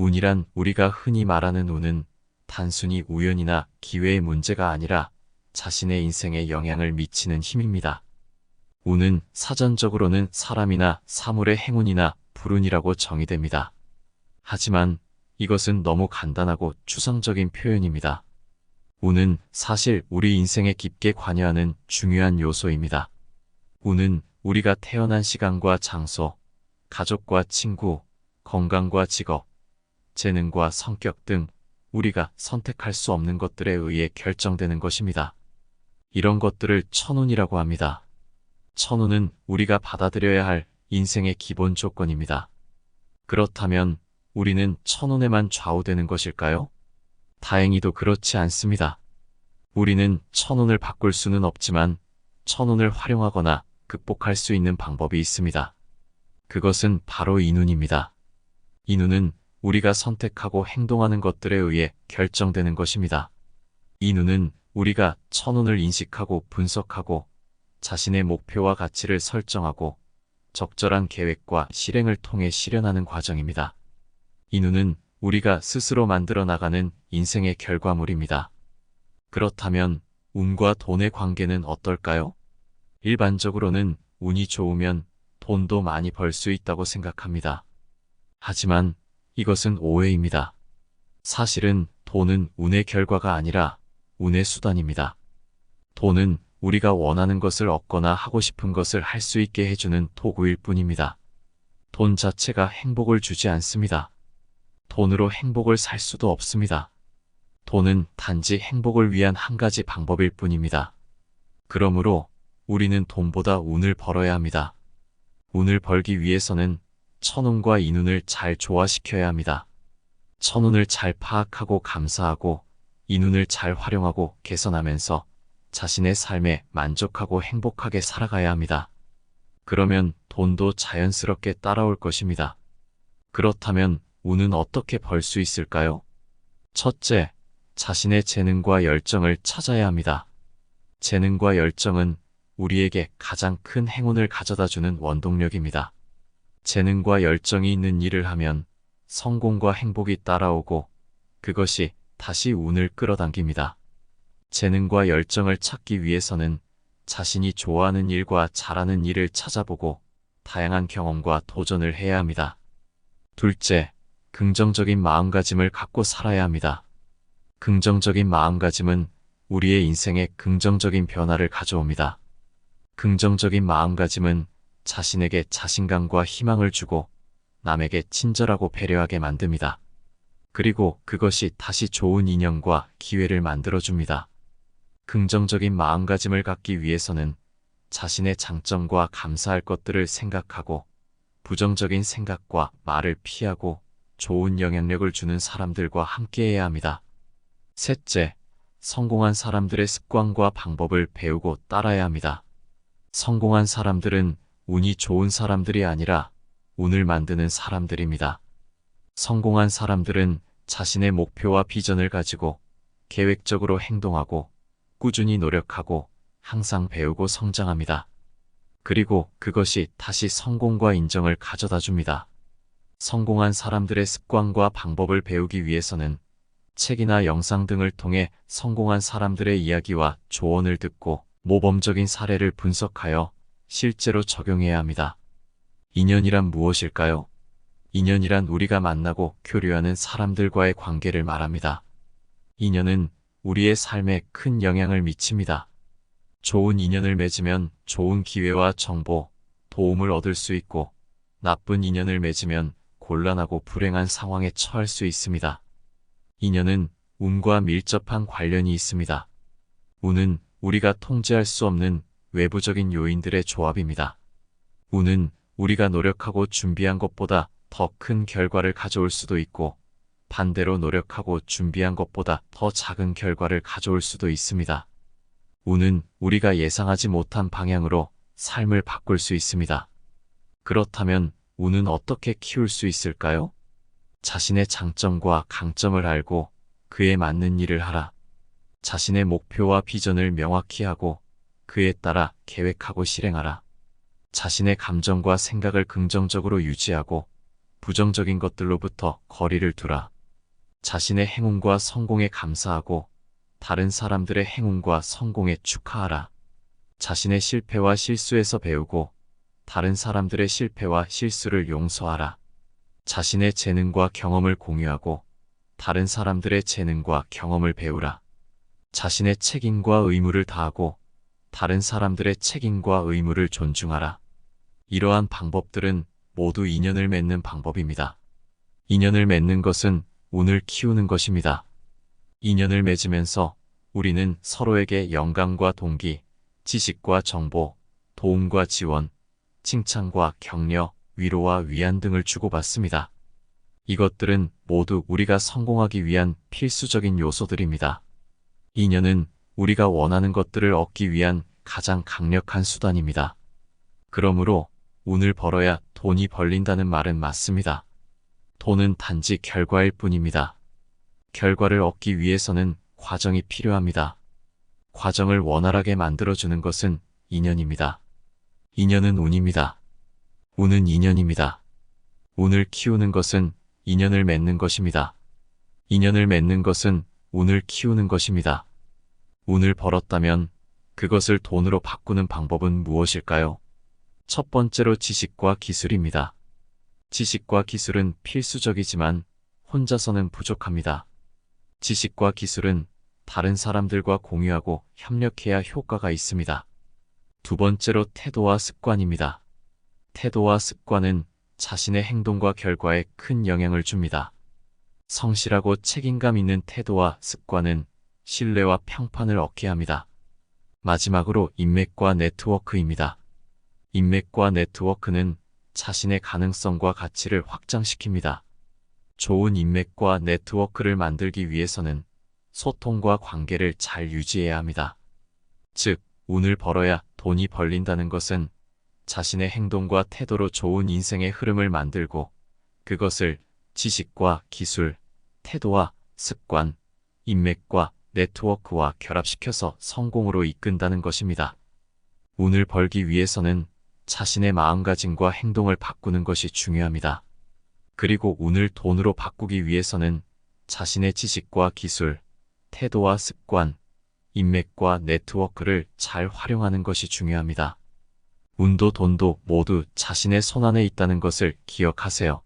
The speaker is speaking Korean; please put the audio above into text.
운이란 우리가 흔히 말하는 운은 단순히 우연이나 기회의 문제가 아니라 자신의 인생에 영향을 미치는 힘입니다. 운은 사전적으로는 사람이나 사물의 행운이나 불운이라고 정의됩니다. 하지만 이것은 너무 간단하고 추상적인 표현입니다. 운은 사실 우리 인생에 깊게 관여하는 중요한 요소입니다. 운은 우리가 태어난 시간과 장소, 가족과 친구, 건강과 직업, 재능과 성격 등 우리가 선택할 수 없는 것들에 의해 결정되는 것입니다. 이런 것들을 천운이라고 합니다. 천운은 우리가 받아들여야 할 인생의 기본 조건입니다. 그렇다면 우리는 천운에만 좌우되는 것일까요? 다행히도 그렇지 않습니다. 우리는 천운을 바꿀 수는 없지만 천운을 활용하거나 극복할 수 있는 방법이 있습니다. 그것은 바로 인운입니다. 인운은 우리가 선택하고 행동하는 것들에 의해 결정되는 것입니다. 인운은 우리가 천운을 인식하고 분석하고 자신의 목표와 가치를 설정하고 적절한 계획과 실행을 통해 실현하는 과정입니다. 인운은 우리가 스스로 만들어 나가는 인생의 결과물입니다. 그렇다면 운과 돈의 관계는 어떨까요? 일반적으로는 운이 좋으면 돈도 많이 벌 수 있다고 생각합니다. 하지만 이것은 오해입니다. 사실은 돈은 운의 결과가 아니라 운의 수단입니다. 돈은 우리가 원하는 것을 얻거나 하고 싶은 것을 할 수 있게 해주는 도구일 뿐입니다. 돈 자체가 행복을 주지 않습니다. 돈으로 행복을 살 수도 없습니다. 돈은 단지 행복을 위한 한 가지 방법일 뿐입니다. 그러므로 우리는 돈보다 운을 벌어야 합니다. 운을 벌기 위해서는 천운과 인운을 잘 조화시켜야 합니다. 천운을 잘 파악하고 감사하고 인운을 잘 활용하고 개선하면서 자신의 삶에 만족하고 행복하게 살아가야 합니다. 그러면 돈도 자연스럽게 따라올 것입니다. 그렇다면 운은 어떻게 벌 수 있을까요? 첫째, 자신의 재능과 열정을 찾아야 합니다. 재능과 열정은 우리에게 가장 큰 행운을 가져다 주는 원동력입니다. 재능과 열정이 있는 일을 하면 성공과 행복이 따라오고 그것이 다시 운을 끌어당깁니다. 재능과 열정을 찾기 위해서는 자신이 좋아하는 일과 잘하는 일을 찾아보고 다양한 경험과 도전을 해야 합니다. 둘째, 긍정적인 마음가짐을 갖고 살아야 합니다. 긍정적인 마음가짐은 우리의 인생에 긍정적인 변화를 가져옵니다. 긍정적인 마음가짐은 자신에게 자신감과 희망을 주고 남에게 친절하고 배려하게 만듭니다. 그리고 그것이 다시 좋은 인연과 기회를 만들어줍니다. 긍정적인 마음가짐을 갖기 위해서는 자신의 장점과 감사할 것들을 생각하고 부정적인 생각과 말을 피하고 좋은 영향력을 주는 사람들과 함께해야 합니다. 셋째, 성공한 사람들의 습관과 방법을 배우고 따라야 합니다. 성공한 사람들은 운이 좋은 사람들이 아니라 운을 만드는 사람들입니다. 성공한 사람들은 자신의 목표와 비전을 가지고 계획적으로 행동하고 꾸준히 노력하고 항상 배우고 성장합니다. 그리고 그것이 다시 성공과 인정을 가져다 줍니다. 성공한 사람들의 습관과 방법을 배우기 위해서는 책이나 영상 등을 통해 성공한 사람들의 이야기와 조언을 듣고 모범적인 사례를 분석하여 실제로 적용해야 합니다. 인연이란 무엇일까요? 인연이란 우리가 만나고 교류하는 사람들과의 관계를 말합니다. 인연은 우리의 삶에 큰 영향을 미칩니다. 좋은 인연을 맺으면 좋은 기회와 정보, 도움을 얻을 수 있고 나쁜 인연을 맺으면 곤란하고 불행한 상황에 처할 수 있습니다. 인연은 운과 밀접한 관련이 있습니다. 운은 우리가 통제할 수 없는 외부적인 요인들의 조합입니다. 운은 우리가 노력하고 준비한 것보다 더 큰 결과를 가져올 수도 있고 반대로 노력하고 준비한 것보다 더 작은 결과를 가져올 수도 있습니다. 운은 우리가 예상하지 못한 방향으로 삶을 바꿀 수 있습니다. 그렇다면 운은 어떻게 키울 수 있을까요? 자신의 장점과 강점을 알고 그에 맞는 일을 하라. 자신의 목표와 비전을 명확히 하고 그에 따라 계획하고 실행하라. 자신의 감정과 생각을 긍정적으로 유지하고 부정적인 것들로부터 거리를 두라. 자신의 행운과 성공에 감사하고 다른 사람들의 행운과 성공에 축하하라. 자신의 실패와 실수에서 배우고 다른 사람들의 실패와 실수를 용서하라. 자신의 재능과 경험을 공유하고 다른 사람들의 재능과 경험을 배우라. 자신의 책임과 의무를 다하고 다른 사람들의 책임과 의무를 존중하라. 이러한 방법들은 모두 인연을 맺는 방법입니다. 인연을 맺는 것은 운을 키우는 것입니다. 인연을 맺으면서 우리는 서로에게 영감과 동기, 지식과 정보, 도움과 지원, 칭찬과 격려, 위로와 위안 등을 주고받습니다. 이것들은 모두 우리가 성공하기 위한 필수적인 요소들입니다. 인연은 우리가 원하는 것들을 얻기 위한 가장 강력한 수단입니다. 그러므로 운을 벌어야 돈이 벌린다는 말은 맞습니다. 돈은 단지 결과일 뿐입니다. 결과를 얻기 위해서는 과정이 필요합니다. 과정을 원활하게 만들어주는 것은 인연입니다. 인연은 운입니다. 운은 인연입니다. 운을 키우는 것은 인연을 맺는 것입니다. 인연을 맺는 것은 운을 키우는 것입니다. 운을 벌었다면 그것을 돈으로 바꾸는 방법은 무엇일까요? 첫 번째로 지식과 기술입니다. 지식과 기술은 필수적이지만 혼자서는 부족합니다. 지식과 기술은 다른 사람들과 공유하고 협력해야 효과가 있습니다. 두 번째로 태도와 습관입니다. 태도와 습관은 자신의 행동과 결과에 큰 영향을 줍니다. 성실하고 책임감 있는 태도와 습관은 신뢰와 평판을 얻게 합니다. 마지막으로 인맥과 네트워크입니다. 인맥과 네트워크는 자신의 가능성과 가치를 확장시킵니다. 좋은 인맥과 네트워크를 만들기 위해서는 소통과 관계를 잘 유지해야 합니다. 즉, 운을 벌어야 돈이 벌린다는 것은 자신의 행동과 태도로 좋은 인생의 흐름을 만들고 그것을 지식과 기술, 태도와 습관, 인맥과 네트워크와 결합시켜서 성공으로 이끈다는 것입니다. 운을 벌기 위해서는 자신의 마음가짐과 행동을 바꾸는 것이 중요합니다. 그리고 운을 돈으로 바꾸기 위해서는 자신의 지식과 기술, 태도와 습관, 인맥과 네트워크를 잘 활용하는 것이 중요합니다. 운도 돈도 모두 자신의 손안에 있다는 것을 기억하세요.